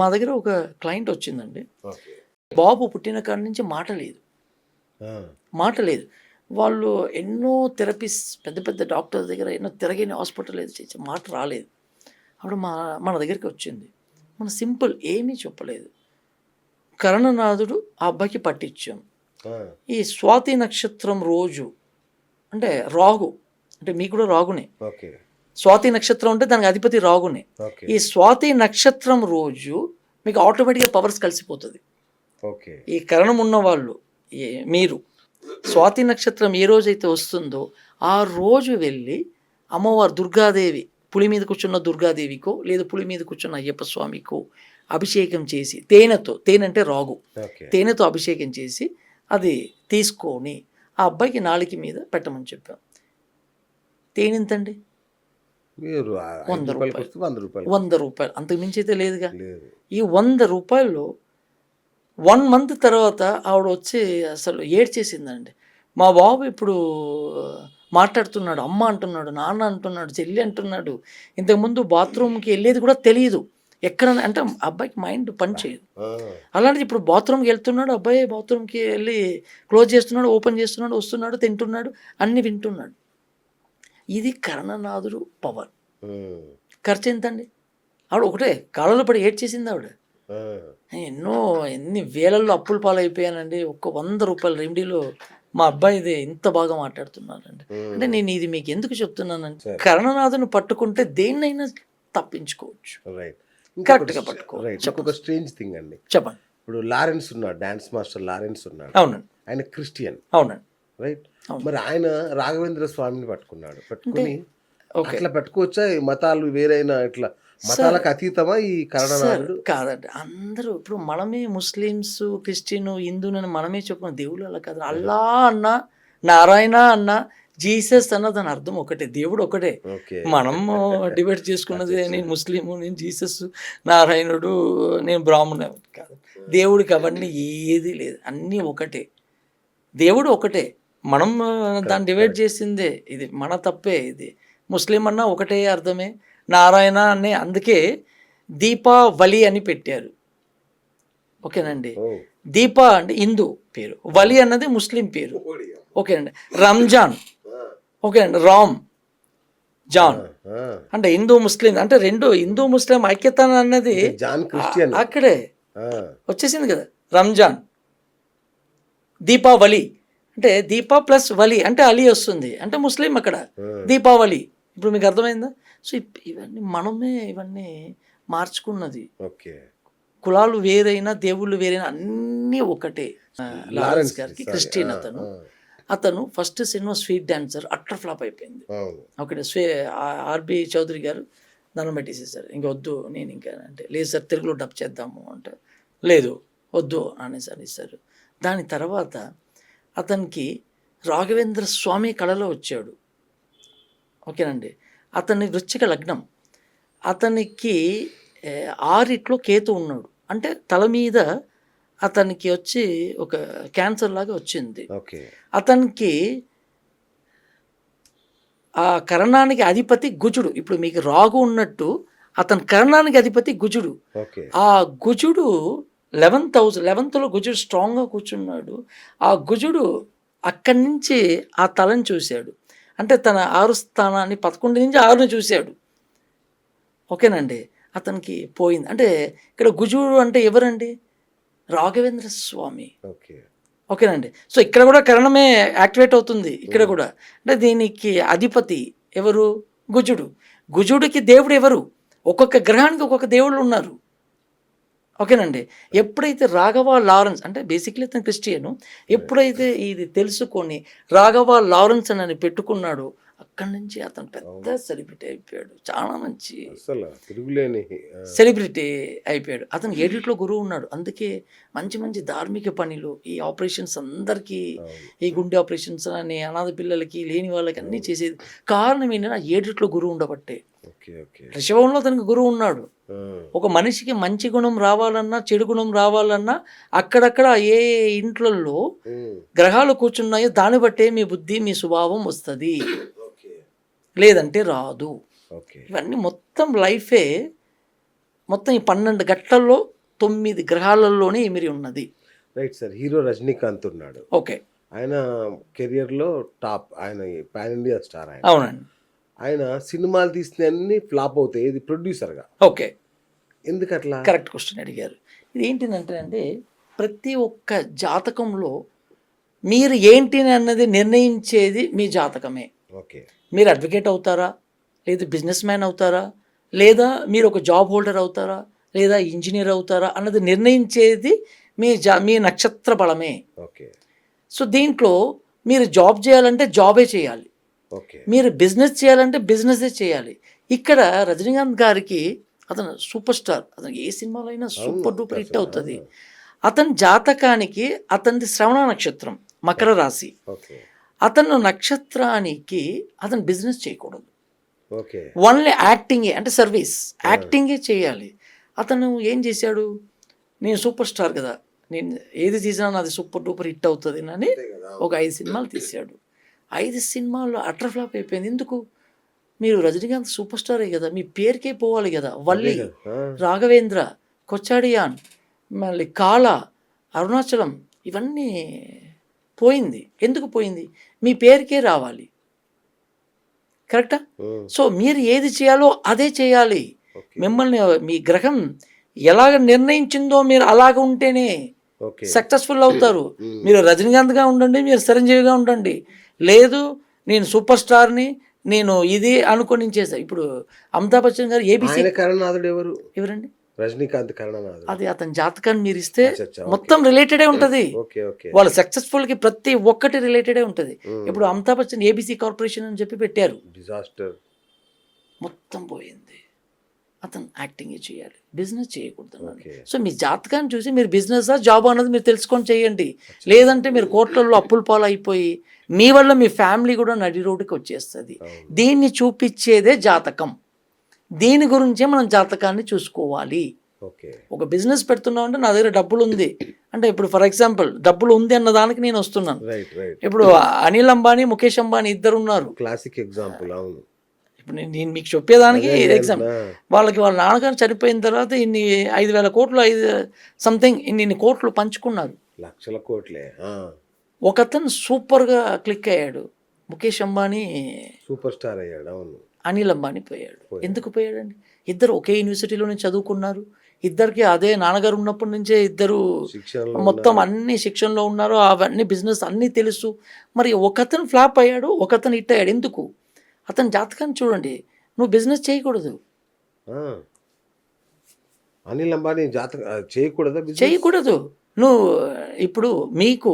మా దగ్గర ఒక క్లయింట్ వచ్చిందండి. బాబు పుట్టిన కాడి నుంచి మాట లేదు. మాట లేదు. వాళ్ళు ఎన్నో థెరపీస్ పెద్ద పెద్ద డాక్టర్స్ దగ్గర ఎన్నో తిరగిన హాస్పిటల్ ఏది చేసి మాట రాలేదు. అప్పుడు మా మన దగ్గరికి వచ్చింది. మన సింపుల్ ఏమీ చెప్పలేదు. కరణనాథుడు ఆ అబ్బాయికి పట్టించాం ఈ స్వాతి నక్షత్రం రోజు అంటే రాగు అంటే మీకు కూడా రాగునే. ఓకే. స్వాతి నక్షత్రం అంటే దానికి అధిపతి రాగునే. ఈ స్వాతి నక్షత్రం రోజు మీకు ఆటోమేటిక్గా పవర్స్ కలిసిపోతుంది. ఓకే. ఈ కరణం ఉన్న వాళ్ళు మీరు స్వాతి నక్షత్రం ఏ రోజైతే వస్తుందో ఆ రోజు వెళ్ళి అమ్మవారు దుర్గాదేవి పులి మీద కూర్చున్న దుర్గాదేవికో లేదా పులి మీద కూర్చున్న అయ్యప్ప స్వామికో అభిషేకం చేసి తేనెతో తేనె అంటే రాగు తేనెతో అభిషేకం చేసి అది తీసుకొని ఆ అబ్బాయికి నాలుక మీద పెట్టమని చెప్పాం. తేనె ఎంతండి? మీరు ఆ ఐదు వంద రూపాయలు. వంద రూపాయలు. వంద రూపాయలు. అంతకు మించి అయితే లేదుగా. లేదు. ఈ వంద రూపాయలు వన్ మంత్ తర్వాత ఆవిడ వచ్చి అసలు ఏడ్చేసిందండి. మా బాబు ఇప్పుడు మాట్లాడుతున్నాడు అమ్మ అంటున్నాడు నాన్న అంటున్నాడు చెల్లి అంటున్నాడు. ఇంతకుముందు బాత్రూమ్కి వెళ్ళేది కూడా తెలియదు ఎక్కడ అంటే అబ్బాయికి మైండ్ పని చేయదు. అలాంటిది ఇప్పుడు బాత్రూమ్కి వెళ్తున్నాడు అబ్బాయి బాత్రూమ్కి వెళ్ళి క్లోజ్ చేస్తున్నాడు ఓపెన్ చేస్తున్నాడు వస్తున్నాడు తింటున్నాడు అన్ని వింటున్నాడు. ఇది కర్ణనాథుడు పవర్ ఖర్చు ఎంతండి? ఆవిడ ఒకటే కాళ్ళలో పడి ఏడ్చేసింది ఆవిడ. ఆ, ఎన్నో ఎన్ని వేలల్లో అప్పుల పాలైపోయానండి. ఒక్క వంద రూపాయల రెమెడీలో మా అబ్బాయిది ఇంత బాగా మాట్లాడుతున్నానండి అంటే నేను ఇది మీకు ఎందుకు చెప్తున్నానంటే. కరణనాథుని పట్టుకుంటే దేన్నైనా తప్పించుకోవచ్చు. రైట్. Correct గా పట్టుకో. రైట్. చెప్పండి. ఇంకొక స్ట్రేంజ్ థింగ్ అండి. చెప్పండి. ఇప్పుడు లారెన్స్ ఉన్నాడు డాన్స్ మాస్టర్ లారెన్స్ ఉన్నాడు. అవునండి. ఆయన క్రిస్టియన్. అవునండి. రైట్. మరి ఆయన రాఘవేంద్ర స్వామిని పట్టుకున్నాడు. పట్టుకుని అట్లా పెట్టుకోవచ్చా? ఈ మతాలు వేరైనా ఇట్లా మతాలకు అతీతమా ఈ కరణనాథుడు కాదండి. అందరూ ఇప్పుడు మనమే ముస్లిమ్స్ క్రిస్టియన్ హిందూనని మనమే చెప్పుకున్న దేవుళ్ళు అలా కాదు. అల్లా అన్న నారాయణ అన్న జీసస్ అన్న దాని అర్థం ఒకటే. దేవుడు ఒకటే. మనం డిబేట్ చేసుకున్నది నేను ముస్లిము నేను జీసస్ నారాయణుడు నేను బ్రాహ్మణ కాదు. దేవుడికి అవన్నీ ఏది లేదు. అన్నీ ఒకటే. దేవుడు ఒకటే. మనం దాన్ని డివైడ్ చేసిందే. ఇది మన తప్పే ఇది. ముస్లిం అన్న ఒకటే అర్థమే. నారాయణ అనే అందుకే దీపావళి అని పెట్టారు. ఓకేనండి? దీప అంటే హిందూ పేరు. వలి అన్నది ముస్లిం పేరు. ఓకేనండి? రంజాన్. ఓకేనండి? రామ్. జాన్. అంటే హిందూ ముస్లిం అంటే రెండు హిందూ ముస్లిం ఐక్యత అన్నది అక్కడే వచ్చేసింది కదా. రంజాన్. దీపావళి. అంటే దీపా ప్లస్ వలి అంటే అలీ వస్తుంది. అంటే ముస్లిం అక్కడ. దీపావళి. ఇప్పుడు మీకు అర్థమైందా? సో ఇవన్నీ మనమే ఇవన్నీ మార్చుకున్నది. ఓకే. కులాలు వేరైనా దేవుళ్ళు వేరైనా అన్నీ ఒకటే. లారెన్స్ గారికి క్రిస్టియన్ అతను. అతను first cinema sweet dancer utter flop అయిపోయింది. ఒకటి స్వే ఆర్బి చౌదరి గారు దండం పెట్టేసేసారు. ఇంక వద్దు నేను ఇంకా అంటే లేదు సార్ తెలుగులో డబ్ చేద్దాము అంటే లేదు వద్దు అనేసి అనేసారు దాని తర్వాత అతనికి రాఘవేంద్ర స్వామి కళలో వచ్చాడు. ఓకేనండి? అతని వృచ్చిక లగ్నం. అతనికి ఆరిట్లో కేతు ఉన్నాడు. అంటే తల మీద అతనికి వచ్చి ఒక క్యాన్సర్ లాగా వచ్చింది. అతనికి ఆ కరణానికి అధిపతి గుజుడు. ఇప్పుడు మీకు రాగు ఉన్నట్టు అతని కరణానికి అధిపతి గుజుడు. ఆ గుజుడు లెవెన్త్ హౌస్ లెవెన్త్లో గుజుడు స్ట్రాంగ్గా కూర్చున్నాడు. ఆ గుజుడు అక్కడి నుంచి ఆ తలని చూశాడు. అంటే తన ఆరు స్థానాన్ని పదకొండు నుంచి ఆరుని చూశాడు. ఓకేనండి? అతనికి పోయింది. అంటే ఇక్కడ గుజుడు అంటే ఎవరండి? రాఘవేంద్ర స్వామి. ఓకే. ఓకేనండి? సో ఇక్కడ కూడా కరణమే యాక్టివేట్ అవుతుంది. ఇక్కడ కూడా. అంటే దీనికి అధిపతి ఎవరు? గుజుడు. గుజుడికి దేవుడు ఎవరు? ఒక్కొక్క గ్రహానికి ఒక్కొక్క దేవుళ్ళు ఉన్నారు. ఓకేనండి. ఎప్పుడైతే రాఘవ లారెన్స్ అంటే బేసిక్లీ అతను క్రిస్టియను ఎప్పుడైతే ఇది తెలుసుకొని రాఘవ లారెన్స్ అని పెట్టుకున్నాడో అక్కడి నుంచి అతను పెద్ద సెలబ్రిటీ అయిపోయాడు. చాలా మంచి సెలబ్రిటీ అయిపోయాడు. అతను ఎడిట్లో గురువు ఉన్నాడు. అందుకే మంచి మంచి ధార్మిక పనులు ఈ ఆపరేషన్స్ అందరికీ. ఈ గుండె ఆపరేషన్స్ అని అనాథ పిల్లలకి లేని వాళ్ళకి అన్నీ చేసేది. కారణం ఏంటంటే ఏడిట్లో గురువు ఉండబట్టే. Okay okay. రిషభంలో అతనికి గురువు ఉన్నాడు. ఒక మనిషికి మంచి గుణం రావాలన్నా చెడు గుణం రావాలన్నా అక్కడక్కడ ఏ ఇంట్లలో గ్రహాలు కూర్చున్నాయో దాన్ని బట్టే మీ బుద్ధి మీ స్వభావం వస్తుంది. లేదంటే రాదు. ఓకే. ఇవన్నీ మొత్తం లైఫే మొత్తం ఈ పన్నెండు గంటల్లో తొమ్మిది గ్రహాలలోనే ఇమిరి ఉన్నది. రైట్ సార్ హీరో రజనీకాంత్ ఉన్నాడు. ఓకే. ఆయన కెరియర్లో టాప్ ఆయన పాన్ ఇండియా స్టార్ ఆయన. అవునండి. ఆయన సినిమాలు తీసిన అన్ని ఫ్లాప్ అవుతాయి. ఇది ప్రొడ్యూసర్గా ఓకే. ఎందుకు అట్లా కరెక్ట్ క్వశ్చన్ అడిగారు. ఇది ఏంటిదంటే అంటే ప్రతి ఒక్క జాతకంలో మీరు ఏంటి అన్నది నిర్ణయించేది మీ జాతకమే. ఓకే. మీరు అడ్వకేట్ అవుతారా? లేదా బిజినెస్ మ్యాన్ అవుతారా? లేదా మీరు ఒక జాబ్ హోల్డర్ అవుతారా? లేదా ఇంజనీర్ అవుతారా? అన్నది నిర్ణయించేది మీ జా మీ నక్షత్ర బలమే. ఓకే. సో దీంట్లో మీరు జాబ్ చేయాలంటే జాబే చేయాలి. మీరు బిజినెస్ చేయాలంటే బిజినెసే చేయాలి. ఇక్కడ రజనీకాంత్ గారికి అతను సూపర్ స్టార్. అతను ఏ సినిమాలో అయినా సూపర్ డూపర్ హిట్ అవుతుంది. అతని జాతకానికి అతనిది శ్రవణ నక్షత్రం మకర రాశి. అతను నక్షత్రానికి అతను బిజినెస్ చేయకూడదు. ఓన్లీ యాక్టింగే అంటే సర్వీస్. యాక్టింగే చేయాలి. అతను ఏం చేశాడు? నేను సూపర్ స్టార్ కదా. నేను ఏది తీసినా నాది సూపర్ డూపర్ హిట్ అవుతుంది అని ఒక ఐదు సినిమాలు తీశాడు. ఐదు సినిమాల్లో అటర్ ఫ్లాప్ అయిపోయింది. ఎందుకు? మీరు రజనీకాంత్ సూపర్ స్టారే కదా మీ పేరుకే పోవాలి కదా. వల్లి రాఘవేంద్ర కొచ్చాడియాన్ మళ్ళీ కాల అరుణాచలం ఇవన్నీ పోయింది. ఎందుకు పోయింది? మీ పేరుకే రావాలి. కరెక్టా? సో మీరు ఏది చేయాలో అదే చేయాలి. మిమ్మల్ని మీ గ్రహం ఎలాగ నిర్ణయించిందో మీరు అలాగ ఉంటేనే సక్సెస్ఫుల్ అవుతారు. మీరు రజనీకాంత్గా ఉండండి మీరు చిరంజీవిగా ఉండండి. లేదు నేను సూపర్ స్టార్ని నేను ఇది అనుకొని చేసా ఇప్పుడు అమితాబ్ బచ్చన్ గారు ఏబిసి కరణనాథుడు ఎవరు? ఎవరండి? రజనీకాంత్ కరణనాథుడు. అది అతని జాతకాన్ని మీరు ఇస్తే. మొత్తం రిలేటెడే ఉంటుంది. వాళ్ళ సక్సెస్ఫుల్కి ప్రతి ఒక్కటి రిలేటెడే ఉంటుంది. ఇప్పుడు అమితాబ్ బచ్చన్ ఏబిసి కార్పొరేషన్ అని చెప్పి పెట్టారు. డిజాస్టర్ మొత్తం పోయింది. అతను యాక్టింగ్ చేయాలి బిజినెస్ చేయకూడదు సో మీ జాతకాన్ని చూసి మీరు బిజినెస్ జాబ్ అన్నది మీరు తెలుసుకొని చేయండి. లేదంటే మీరు కోట్లలో అప్పుల పాలు అయిపోయి మీ వల్ల మీ ఫ్యామిలీ కూడా నడి రోడ్డుకి వచ్చేస్తుంది. దీన్ని చూపించేదే జాతకం. దీని గురించే మనం జాతకాన్ని చూసుకోవాలి. ఓకే. ఒక బిజినెస్ పెడుతున్నాం అంటే నా దగ్గర డబ్బులు ఉంది అంటే ఇప్పుడు ఫర్ ఎగ్జాంపుల్ డబ్బులు ఉంది అన్న దానికి నేను వస్తున్నాను. ఇప్పుడు అనిల్ అంబానీ ముఖేష్ అంబానీ ఇద్దరు ఉన్నారు క్లాసిక్ ఎగ్జాంపుల్ అవును. ఇప్పుడు నేను మీకు చెప్పేదానికి నా- వాళ్ళకి వాళ్ళ నాన్నగారు చనిపోయిన తర్వాత ఇన్ని ఐదు వేల కోట్లు ఐదు సంథింగ్ ఇన్ని ఇన్ని కోట్లు పంచుకున్నారు. లక్షల కోట్లే ఒకతను సూపర్గా క్లిక్ అయ్యాడు. ముఖేష్ అంబానీ సూపర్ స్టార్ అయ్యాడు అవును. అనిల్ అంబానీ పోయాడు. ఎందుకు పోయాడండి? ఇద్దరు ఒకే యూనివర్సిటీలోనే చదువుకున్నారు. ఇద్దరికి అదే నాన్నగారు ఉన్నప్పటి నుంచే ఇద్దరు మొత్తం అన్ని శిక్షణలో ఉన్నారు. అవన్నీ బిజినెస్ అన్నీ తెలుసు. మరి ఒకతను ఫ్లాప్ అయ్యాడు ఒకతను హిట్ అయ్యాడు. ఎందుకు? అతని జాతకాన్ని చూడండి. నువ్వు బిజినెస్ చేయకూడదు. అనిల్ అంబానీ జాతక చేయకూడదా? చేయకూడదు. నువ్వు ఇప్పుడు మీకు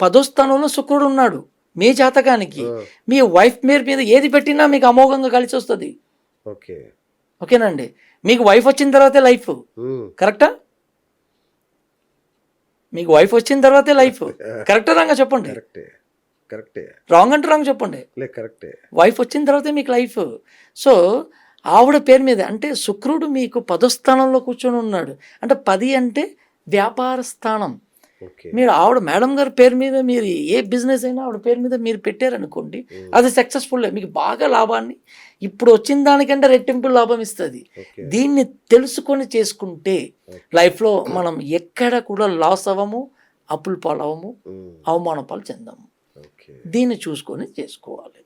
పదో స్థానంలో శుక్రుడు ఉన్నాడు మీ జాతకానికి. మీ వైఫ్ పేరు మీద ఏది పెట్టినా మీకు అమోఘంగా కలిసి వస్తుంది. ఓకే. ఓకేనండి. మీకు వైఫ్ వచ్చిన తర్వాతే లైఫ్ కరెక్టా మీకు వైఫ్ వచ్చిన తర్వాతే లైఫ్ కరెక్టా రాంగా చెప్పండి. కరెక్టే కరెక్టే రాంగ్ అంటే రాంగ్ చెప్పండి. కరెక్టే వైఫ్ వచ్చిన తర్వాతే మీకు లైఫ్ సో ఆవిడ పేరు మీద అంటే శుక్రుడు మీకు పదో స్థానంలో కూర్చొని ఉన్నాడు. అంటే పది అంటే వ్యాపార స్థానం. మీరు ఆవిడ మేడం గారి పేరు మీద మీరు ఏ బిజినెస్ అయినా ఆవిడ పేరు మీద మీరు పెట్టారనుకోండి అది సక్సెస్ఫుల్ మీకు బాగా లాభాన్ని ఇప్పుడు వచ్చిన దానికంటే రెట్టింపు లాభం ఇస్తుంది. దీన్ని తెలుసుకొని చేసుకుంటే లైఫ్లో మనం ఎక్కడ కూడా లాస్ అవ్వము అప్పుల పాలవము ఉమ్, అవమాన పాలు చెందాము. దీన్ని చూసుకొని చేసుకోవాలి.